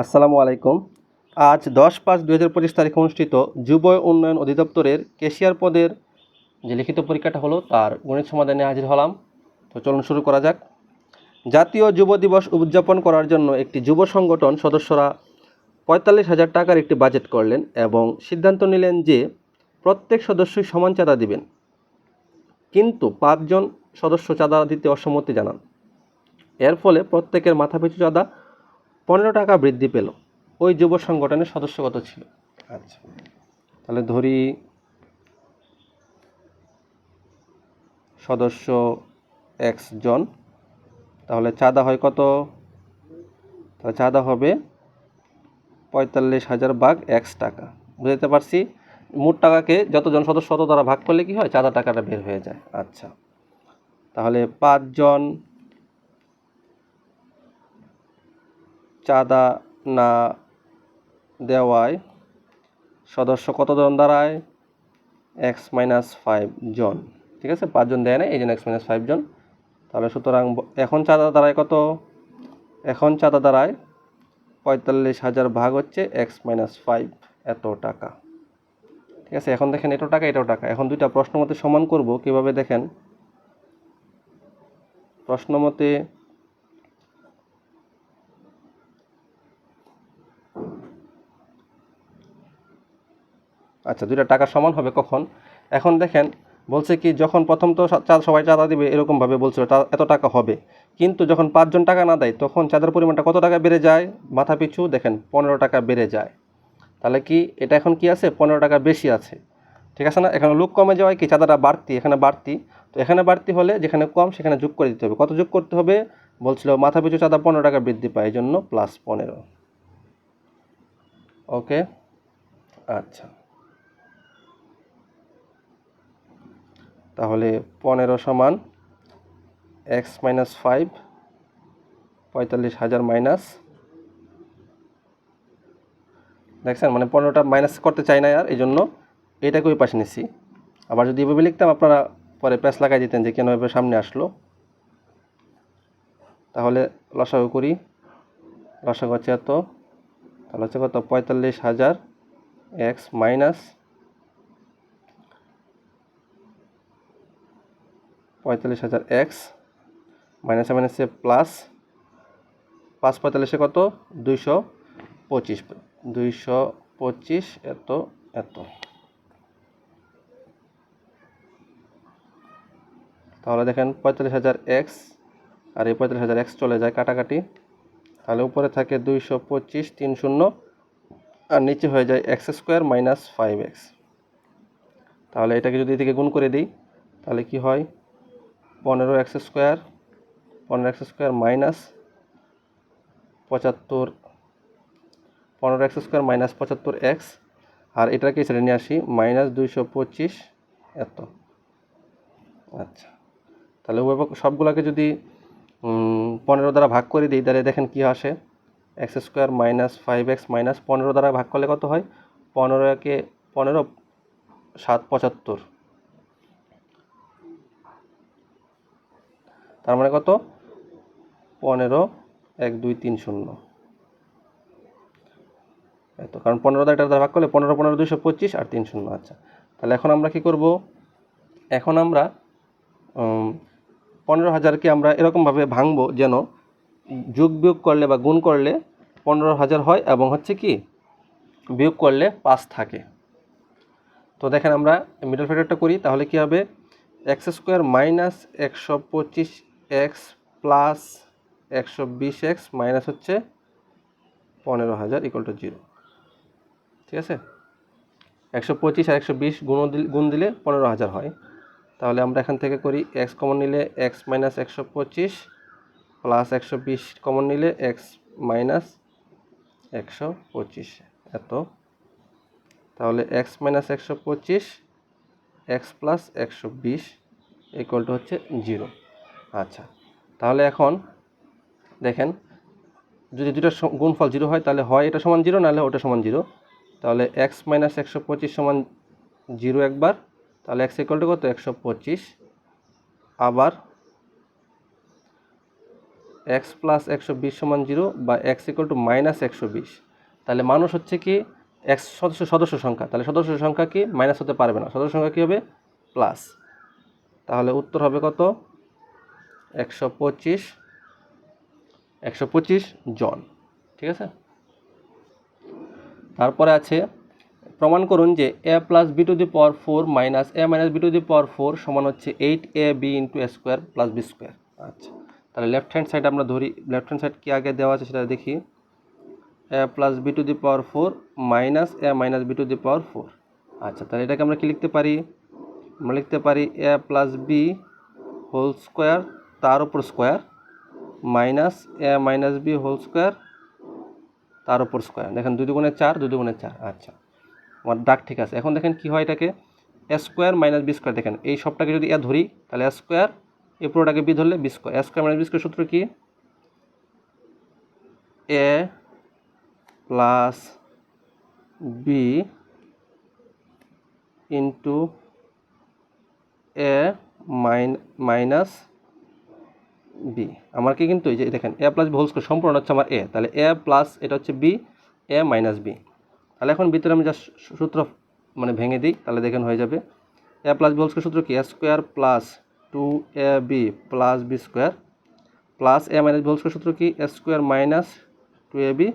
আসসালামু আলাইকুম। আজ দশ পাঁচ দু হাজার পঁচিশ তারিখে অনুষ্ঠিত যুব উন্নয়ন অধিদপ্তরের কেশিয়ার পদের যে লিখিত পরীক্ষাটা হলো, তার গণিত সমাধানে হাজির হলাম। তো চলুন শুরু করা যাক। জাতীয় যুব দিবস উদযাপন করার জন্য একটি যুব সংগঠন সদস্যরা পঁয়তাল্লিশ হাজার টাকার একটি বাজেট করলেন এবং সিদ্ধান্ত নিলেন যে প্রত্যেক সদস্যই সমান চাঁদা দিবেন। কিন্তু পাঁচজন সদস্য চাঁদা দিতে অসম্মতি জানান। এর ফলে প্রত্যেকের মাথাপিছু চাঁদা পনেরো টাকা বৃদ্ধি পেল। ওই যুব সংগঠনের সদস্য কত ছিল। আচ্ছা। তাহলে ধরি সদস্য এক্স জন। তাহলে চাঁদা হয় কত? তাহলে চাঁদা হবে পঁয়তাল্লিশ হাজার ভাগ এক্স টাকা। বুঝতে পারছি? মোট টাকাকে যতজন সদস্য তত তারা ভাগ করলে কি হয়? চাঁদা টাকাটা বের হয়ে যায়। আচ্ছা। তাহলে পাঁচজন চাঁদা না দেওয়ায় সদস্য কতজন দাঁড়ায়? এক্স মাইনাস ফাইভ জন। ঠিক আছে? পাঁচজন দেয় না, এই জন্য এক্স মাইনাস ফাইভ জন। তাহলে সুতরাং এখন চাঁদা দাঁড়ায় কত? এখন চাঁদা দাঁড়ায় পঁয়তাল্লিশ হাজার ভাগ হচ্ছে এক্স মাইনাস ফাইভ এত টাকা। ঠিক আছে? এখন দেখেন এটো টাকা এটাও টাকা। এখন দুইটা প্রশ্ন মতে সমান করব। কীভাবে দেখেন? প্রশ্ন মতে আচ্ছা দুইটা টাকা সমান হবে কখন? এখন দেখেন, বলছে কি, যখন প্রথম তো সবাই চাঁদা দিবে এরকমভাবে বলছিল এত টাকা হবে। কিন্তু যখন পাঁচজন টাকা না দেয়, তখন চাঁদার পরিমাণটা কত টাকা বেড়ে যায়? মাথা পিছু দেখেন, পনেরো টাকা বেড়ে যায়। তাহলে কি, এটা এখন কি আছে? পনেরো টাকা বেশি আছে। ঠিক আছে না? এখানে লোক কমে যাওয়ায় কি চাঁদাটা বাড়তি? এখানে বাড়তি। তো এখানে বাড়তি হলে যেখানে কম, সেখানে যোগ করে দিতে হবে। কত যোগ করতে হবে? বলছিল, মাথা পিছু চাঁদা পনেরো টাকা বৃদ্ধি পায়। এই জন্য প্লাস পনেরো। ওকে আচ্ছা। তাহলে পনেরো সমান এক্স মাইনাস ফাইভ পঁয়তাল্লিশ হাজার মাইনাস দেখছেন? মানে পনেরোটা মাইনাস করতে চাই না আর, এই জন্য এটাকে ওই পাশে নিচ্ছি আবার যদি এভাবে লিখতাম, আপনারা পরে প্যাস লাগাই দিতেন যে কেন এভাবে সামনে আসলো। তাহলে লসাগু করি। লসাগু হচ্ছে এত। তাহলে হচ্ছে কত? পঁয়তাল্লিশ হাজার এক্স মাইনাস পঁয়তাল্লিশ হাজার এক্স মাইনাসে মাইনাসে প্লাস পাঁচ পঁয়তাল্লিশে কত? দুইশো পঁচিশ দুইশো পঁচিশ এত এত। তাহলে দেখেন পঁয়তাল্লিশ হাজার এক্স, আর এই পঁয়তাল্লিশ হাজার এক্স চলে যায় কাটাকাটি। তাহলে উপরে থাকে দুইশো পঁচিশ তিন শূন্য আর নিচে হয়ে যায় X square minus five X. তাহলে এটাকে যদি এদিকে গুণ করে দিই, তাহলে কি হয়? পনেরো এক্স স্কোয়ার, পনেরো এক্স স্কোয়ার মাইনাস পঁচাত্তর, পনেরো এক্স স্কোয়ার মাইনাস পঁচাত্তর এক্স, আর এটাকে ছেড়ে নিয়ে আসি, মাইনাস দুইশো পঁচিশ এত। আচ্ছা তাহলে উভয় সবগুলোকে যদি পনেরো দ্বারা ভাগ করে দিই, তাহলে দেখেন কী আসে? X square minus five X minus পনেরো দ্বারা ভাগ করলে কত হয়? পনেরো একে পনেরো, সাত পঁচাত্তর। তার মানে কত? পনেরো, এক, দুই, তিন, শূন্য। এত, কারণ পনেরো দ্বারা দ্বারা ভাগ করলে পনেরো পনেরো, দুইশো পঁচিশ আর তিন, শূন্য আচ্ছা। তাহলে এখন আমরা কি করব? এখন আমরা পনেরো হাজারকে আমরা এরকমভাবে ভাঙবো যেন যোগ, বিয়োগ করলে বা গুণ করলে পনেরো হাজার হয় এবং হচ্ছে কি? বিয়োগ করলে পাঁচ থাকে। তো দেখেন আমরা মিডল ফ্যাক্টরটা করি, তাহলে কি হবে? এক্স স্কোয়ার মাইনাস একশো পঁচিশ এক্স প্লাস একশো বিশ এক্স মাইনাস হচ্ছে পনেরো হাজার ইকুয়াল টু জিরো ঠিক আছে? একশো পঁচিশ আর একশো বিশ গুণ দিলে গুণ দিলে পনেরো হাজার হয়। তাহলে আমরা এখান থেকে করি এক্স কমন নিলে এক্স মাইনাস একশো পঁচিশ প্লাস একশো বিশ কমন নিলে এক্স মাইনাস একশো পঁচিশ। এত। তাহলে এক্স মাইনাস একশো পঁচিশ এক্স প্লাস একশো বিশ ইকুয়াল টু হচ্ছে জিরো আচ্ছা তাহলে এখন দেখেন, যদি দুটো গুণফল জিরো হয়, তাহলে হয় এটা সমান জিরো, নাহলে ওটা সমান জিরো। তাহলে এক্স মাইনাস একশো পঁচিশ সমান জিরো একবার, তাহলে এক্স ইকুয়াল টু কত? একশো পঁচিশ। আবার এক্স প্লাস একশো বিশ সমান জিরো বা এক্স ইকুয়াল টু মাইনাস একশো বিশ। তাহলে মানুষ হচ্ছে কি এক্স সদস্য সদস্য সংখ্যা। তাহলে সদস্য সংখ্যা কি? মাইনাস হতে পারবে না। সদস্য সংখ্যা কী হবে? প্লাস তাহলে উত্তর হবে কত? একশো পঁচিশ একশো পঁচিশ জন, ঠিক আছে? তারপরে আছে, প্রমাণ করুন যে A plus B to the power four minus A minus B to the power four সমান হচ্ছে eight A B into A square plus B square আচ্ছা তাহলে লেফট হ্যান্ড সাইড আমরা ধরি লেফট হ্যান্ড সাইড কি আগে দেওয়া আছে সেটা দেখি। A plus B to the power four minus A minus B to the power four আচ্ছা তাহলে এটাকে আমরা কি লিখতে পারি? আমরা লিখতে পারি A plus B whole square তার উপর square minus A minus B whole square তার উপর স্কোয়ার দেখেন দুই দুগুণে চার, দুই দুগুণে চার। আচ্ছা আমার দাগ ঠিক আছে। এখন দেখেন কি হয় এটাকে? A square minus B square দেখেন, এই সবটাকে যদি এ ধরি, তাহলে এ স্কোয়ার এই পুরোটাকে বি ধরলে B square A square minus B square সূত্র কি? A plus B into A minus minus B আমার কি কিন্তু এই যে দেখেন A plus B whole square সম্পূর্ণ হচ্ছে আমার এ তাহলে এ প্লাস এটা হচ্ছে বি এ মাইনাস বি তাহলে এখন ভিতরে আমি জাস্ট সূত্র মানে ভেঙে দিই, তাহলে দেখেন হয়ে যাবে। A plus B whole square সূত্র কি? A square plus two A B plus B square plus A minus B whole square সূত্র কি? A square minus two A B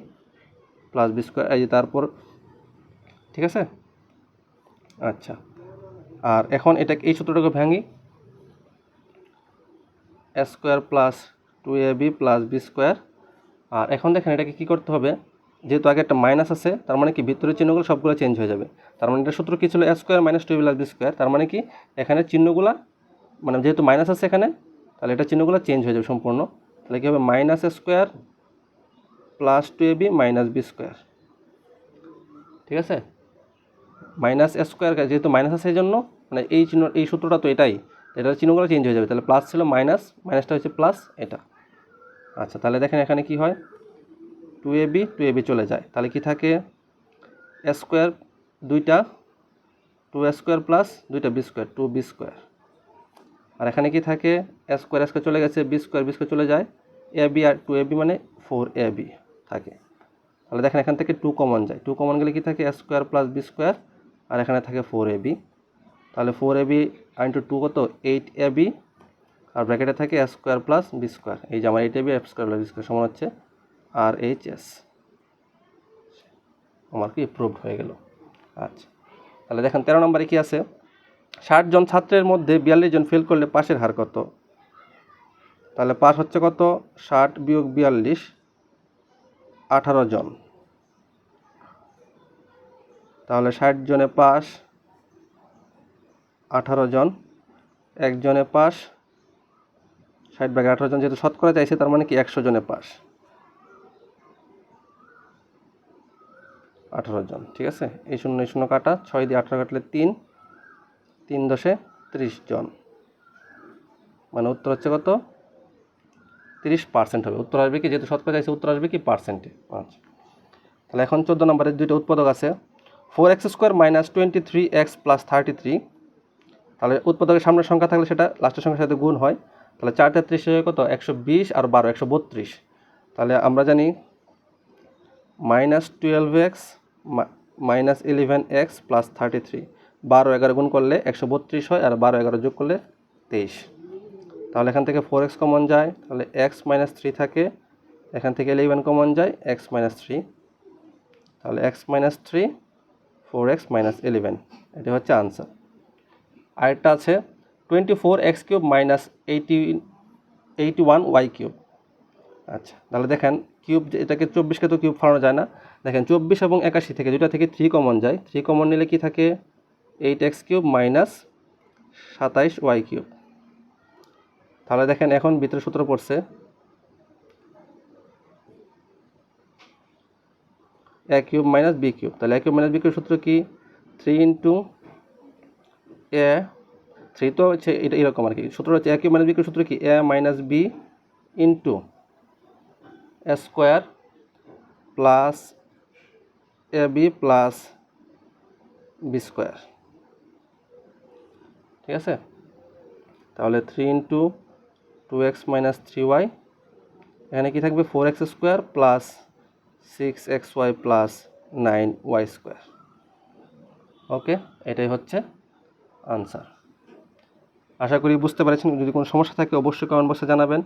plus B square এই যে তারপর, ঠিক আছে? আচ্ছা আর এখন এটা এই সূত্রটাকে ভাঙি। Square plus two A B plus B square. আর এখন দেখেন এটাকে কী করতে হবে? যেহেতু আগে একটা মাইনাস আছে, তার মানে কি? ভিতরের চিহ্নগুলো সবগুলো চেঞ্জ হয়ে যাবে। তার মানে এটা সূত্র কী ছিল? Square minus two plus B square. তার মানে কি? এখানে চিহ্নগুলো মানে যেহেতু মাইনাস আছে এখানে, তাহলে এটা চিহ্নগুলো চেঞ্জ হয়ে যাবে সম্পূর্ণ। তাহলে কী হবে? Minus square plus two A B minus B square. ঠিক আছে? মাইনাস স্কোয়ার, যেহেতু মাইনাস আছে এই জন্য মানে এই চিহ্ন, এই সূত্রটা তো এটাই। এটার চিহ্নগুলো চেঞ্জ হয়ে যাবে। তাহলে প্লাস ছিল মাইনাস মাইনাসটা হচ্ছে প্লাস এটা। আচ্ছা তাহলে দেখেন এখানে কি হয়? Two A B two A B চলে যায়। তাহলে কি থাকে? স্কোয়ার দুইটা টু স্কোয়ার প্লাস দুইটা B square two B square আর এখানে কি থাকে? স্কোয়ার স্কোয়ার চলে গেছে বি স্কোয়ার বি স্কোয়ার চলে যায়। এ বি আর টু এ বি মানে ফোর এ বি থাকে। তাহলে দেখেন এখান থেকে টু কমন যায়। টু কমন গেলে কি থাকে? স্কোয়ার প্লাস বি স্কোয়ার আর এখানে থাকে ফোর এ বি তাহলে four A B into two কত? এইট এ বি আর ব্র্যাকেটে থাকে A square plus B square এই যে আমার eight A B F square plus B square সমান হচ্ছে আর এইচ এস আমার কি প্রুভড হয়ে গেল? আচ্ছা। তাহলে দেখেন, তেরো নম্বরে কি আছে? ষাট জন ছাত্রের মধ্যে বিয়াল্লিশ জন ফেল করলে পাশের হার কত? তাহলে পাস হচ্ছে কত? ষাট বিয়োগ বিয়াল্লিশ, আঠারো জন। তাহলে ষাট জনে পাস আঠারো জন, একজনে পাস, ষাট ভাগে আঠারো জন যেহেতু শতকরা চাইছে, তার মানে কি একশো জনে পাস? আঠারো জন, ঠিক আছে? এই শূন্য এই শূন্য কাটা, ছয় দিয়ে আঠারো কাটলে তিন তিন দশে ত্রিশ জন। মানে উত্তর হচ্ছে কত? তিরিশ পার্সেন্ট হবে। উত্তর আসবে কি? যেহেতু শতকরা চাইছে, উত্তর আসবে কি? পার্সেন্টে পাঁচ। তাহলে এখন চোদ্দ নম্বরের দুইটা উৎপাদক আছে। Four X square minus twenty three X plus thirty three তাহলে উৎপাদকের সামনের সংখ্যা থাকলে সেটা লাস্টের সংখ্যার সাথে গুণ হয়। তাহলে চার তেত্রিশ হয়ে কত? একশো বিশ আর বারো, একশো বত্রিশ। তাহলে আমরা জানি minus twelve X minus eleven X plus thirty three বারো, এগারো গুণ করলে একশো বত্রিশ হয় আর বারো, এগারো যোগ করলে তেইশ। তাহলে এখান থেকে ফোর এক্স কমন যায়। তাহলে এক্স মাইনাস থ্রি থাকে। এখান থেকে ইলেভেন কমন যায় এক্স মাইনাস থ্রি তাহলে X minus three four X minus eleven এটি হচ্ছে আনসার আরেকটা আছে twenty four X cube minus eighty eighty one Y cube আচ্ছা তাহলে দেখেন কিউব এটাকে চব্বিশকে তো কিউব ফলানো যায় না। দেখেন চব্বিশ এবং একাশি থেকে দুটা থেকে থ্রি কমন যায়। থ্রি কমন নিলে কি থাকে? এইট এক্স কিউব মাইনাস সাতাইশ ওয়াই কিউব তাহলে দেখেন এখন ভিতরে সূত্র পড়ছে A cube minus B cube তাহলে A cube minus B cube সূত্র কি? থ্রি ইন্টু এ, থ্রি তো হচ্ছে এটা এরকম আর কি। সূত্র হচ্ছে এ মাইনাস বি কিউব সূত্র কি? A minus B into A square plus A B plus B square ঠিক আছে? তাহলে three into two X minus three Y এখানে কি থাকবে? Four X square plus six X Y plus nine Y square okay এটাই হচ্ছে answer. আশা করি বুঝতে পারছেন। যদি কোনো সমস্যা থাকে, অবশ্যই কমেন্ট বক্সে জানাবেন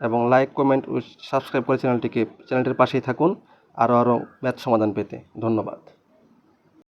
এবং লাইক কমেন্ট ও সাবস্ক্রাইব করে চ্যানেলটিকে চ্যানেলটির পাশেই থাকুন। আরও আরও ম্যাথ সমাধান পেতে। ধন্যবাদ।